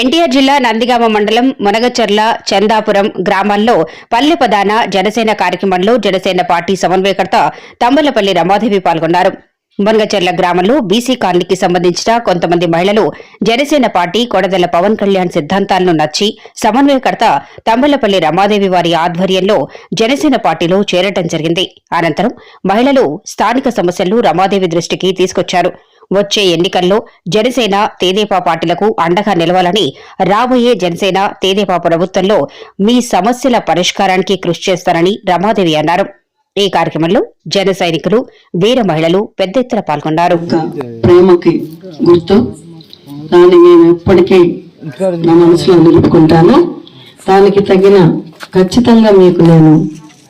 ఎన్టీఆర్ జిల్లా నందిగామ మండలం మునగచర్ల చందాపురం గ్రామాల్లో పల్లె ప్రధాన జనసేన కార్యక్రమంలో జనసేన పార్టీ సమన్వయకర్త తమ్మలపల్లి రమాదేవి పాల్గొన్నారు. మునగచర్ల గ్రామంలో బీసీ కాలనీకి సంబంధించిన కొంతమంది మహిళలు జనసేన పార్టీ కొడదల పవన్ కళ్యాణ్ సిద్ధాంతాలను నచ్చి సమన్వయకర్త తంబలపల్లి రమాదేవి వారి ఆధ్వర్యంలో జనసేన పార్టీలో చేరటం జరిగింది. అనంతరం మహిళలు స్థానిక సమస్యలు రమాదేవి దృష్టికి తీసుకొచ్చారు. వచ్చే ఎన్నికల్లో జనసేన తేదేపా పార్టీలకు అండగా నిలవాలని రాబోయే జనసేన తేదేపా ప్రభుత్వంలో మీ సమస్యల పరిష్కారానికి కృషి చేస్తారని రమాదేవి అన్నారు. ఈ కార్యక్రమంలో జన సైనికులు వీర మహిళలు పెద్ద ఎత్తున పాల్గొన్నారు. ప్రేమకి గుర్తు దాన్ని నేను ఎప్పటికీ నా మనసులో నిలుపుకుంటాను. దానికి తగిన ఖచ్చితంగా మీకు నేను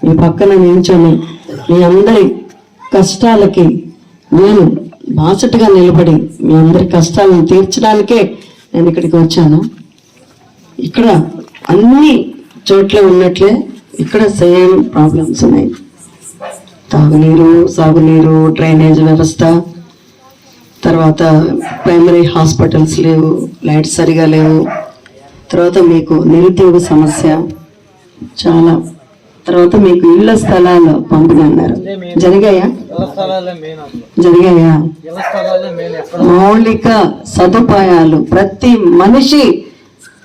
మీ పక్కన నిల్చొని మీ అందరి కష్టాలకి నేను బాసటగా నిలబడి మీ అందరి కష్టాలను తీర్చడానికే నేను ఇక్కడికి వచ్చాను. ఇక్కడ అన్ని చోట్ల ఉన్నట్లే ఇక్కడ సేమ్ ప్రాబ్లమ్స్ ఉన్నాయి. తాగునీరు సాగునీరు డ్రైనేజ్ వ్యవస్థ తర్వాత ప్రైమరీ హాస్పిటల్స్ లేవు లైట్స్ సరిగా లేవు. తర్వాత మీకు నిరుద్యోగ సమస్య చాలా. తర్వాత మీకు ఇళ్ళ స్థలాలు పంపిణీ అన్నారు జరిగాయా? జరిగాయా మౌలిక సదుపాయాలు. ప్రతి మనిషి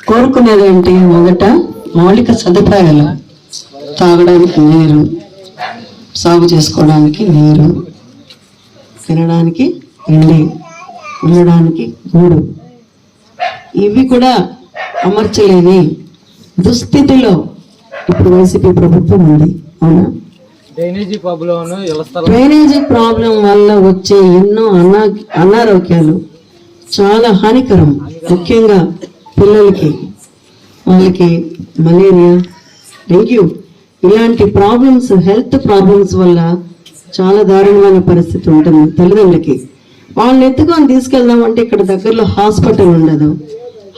కోరుకునేది ఏంటి మొదట? మౌలిక సదుపాయాలు. తాగడానికి నీరు సాగు చేసుకోవడానికి నీరు తినడానికి తిండి ఉండడానికి గూడు. ఇవి కూడా అమర్చలేని దుస్థితిలో ఇప్పుడు వైసీపీ ప్రభుత్వం ఉంది అవునా? డ్రైనేజీ ప్రాబ్లం వల్ల వచ్చే ఎన్నో అనా అనారోగ్యాలు చాలా హానికరం. ముఖ్యంగా పిల్లలకి వాళ్ళకి మలేరియా. డెంగ్యూ ఇలాంటి ప్రాబ్లమ్స్ హెల్త్ ప్రాబ్లమ్స్ వల్ల చాలా దారుణమైన పరిస్థితి ఉంటుంది తల్లిదండ్రులకి. వాళ్ళని ఎత్తుకొని తీసుకెళ్దామంటే ఇక్కడ దగ్గరలో హాస్పిటల్ ఉండదు.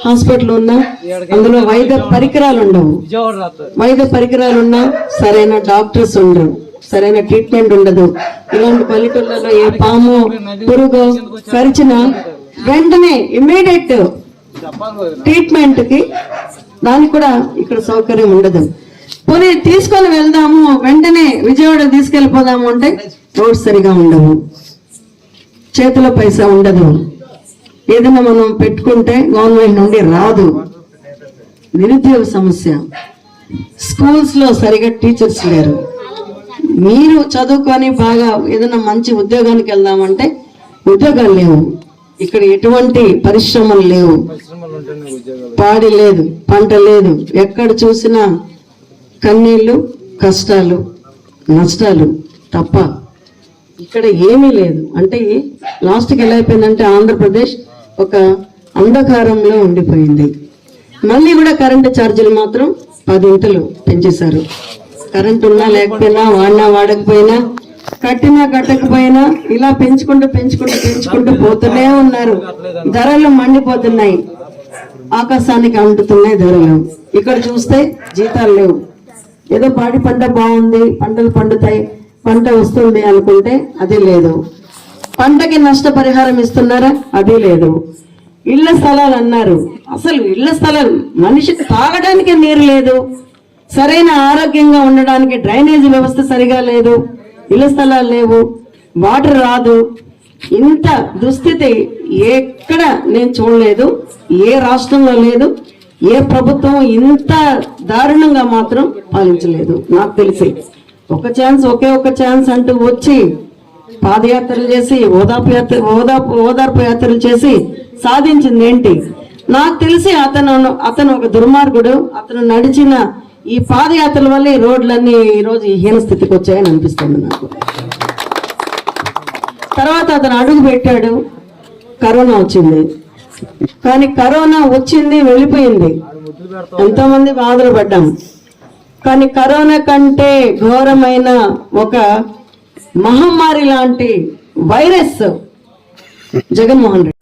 హాస్పిటల్ ఉన్నా అందులో వైద్య పరికరాలు ఉండవు. వైద్య పరికరాలు ఉన్నా సరైన డాక్టర్స్ ఉండరు. సరైన ట్రీట్మెంట్ ఉండదు. ఇలాంటి పల్లెటూళ్ళలో ఏ పాము పురుగు కరిచిన వెంటనే ఇమ్మీడియట్ ట్రీట్మెంట్కి దానికి కూడా ఇక్కడ సౌకర్యం ఉండదు. పోనీ తీసుకొని వెళ్దాము వెంటనే విజయవాడ తీసుకెళ్ళిపోదాము అంటే రోడ్స్ సరిగా ఉండవు. చేతిలో పైసా ఉండదు. ఏదైనా మనం పెట్టుకుంటే గవర్నమెంట్ నుండి రాదు. నిరుద్యోగ సమస్య. స్కూల్స్లో సరిగా టీచర్స్ లేరు. మీరు చదువుకొని బాగా ఏదైనా మంచి ఉద్యోగానికి వెళ్దామంటే ఉద్యోగాలు లేవు. ఇక్కడ ఎటువంటి పరిశ్రమలు లేవు. పాడి లేదు పంట లేదు. ఎక్కడ చూసినా కన్నీళ్ళు కష్టాలు నష్టాలు తప్ప ఇక్కడ ఏమీ లేదు. అంటే లాస్ట్కి ఎలా అయిపోయిందంటే ఆంధ్రప్రదేశ్ ఒక అంధకారంలో ఉండిపోయింది. మళ్ళీ కూడా కరెంటు ఛార్జీలు మాత్రం పదింతలు పెంచేశారు. కరెంట్ ఉన్నా లేకపోయినా వాడినా వాడకపోయినా కట్టినా కట్టకపోయినా ఇలా పెంచుకుంటూ పెంచుకుంటూ పెంచుకుంటూ పోతూనే ఉన్నారు. ధరలు మండిపోతున్నాయి. ఆకాశానికి అంటుతున్నాయి ధరలు. ఇక్కడ చూస్తే జీతాలు లేవు. ఏదో పాడి పంట బాగుంది పంటలు పండుతాయి పంట వస్తుంది అనుకుంటే అది లేదు. పంటకి నష్టపరిహారం ఇస్తున్నారా? అది లేదు. ఇళ్ళ స్థలాలు అన్నారు. అసలు ఇళ్ళ స్థలాలు మనిషికి తాగడానికి నీరు లేదు. సరైన ఆరోగ్యంగా ఉండడానికి డ్రైనేజీ వ్యవస్థ సరిగా లేదు ఇళ్ళ స్థలాలు లేవు వాటర్ రాదు. ఇంత దుస్థితి ఎక్కడ నేను చూడలేదు ఏ రాష్ట్రంలో లేదు ఏ ప్రభుత్వం ఇంత దారుణంగా మాత్రం పాలించలేదు. నాకు తెలిసి ఒక ఛాన్స్ ఒకే ఒక ఛాన్స్ అంటూ వచ్చి పాదయాత్రలు చేసి ఓదాపు యాత్ర ఓదాపు ఓదార్పు యాత్రలు చేసి సాధించింది ఏంటి? నాకు తెలిసి అతను అతను ఒక దుర్మార్గుడు అతను నడిచిన ఈ పాదయాత్రల వల్ల ఈ రోడ్లన్నీ ఈరోజు ఈ హీన స్థితికి వచ్చాయని అనిపిస్తుంది నాకు. తర్వాత అతను అడుగు పెట్టాడు కరోనా వచ్చింది. కానీ కరోనా వచ్చింది వెళ్ళిపోయింది. ఎంతోమంది బాధలు పడ్డాం. కానీ కరోనా కంటే ఘోరమైన ఒక మహమ్మారి లాంటి వైరస్ జగన్మోహన్ రెడ్డి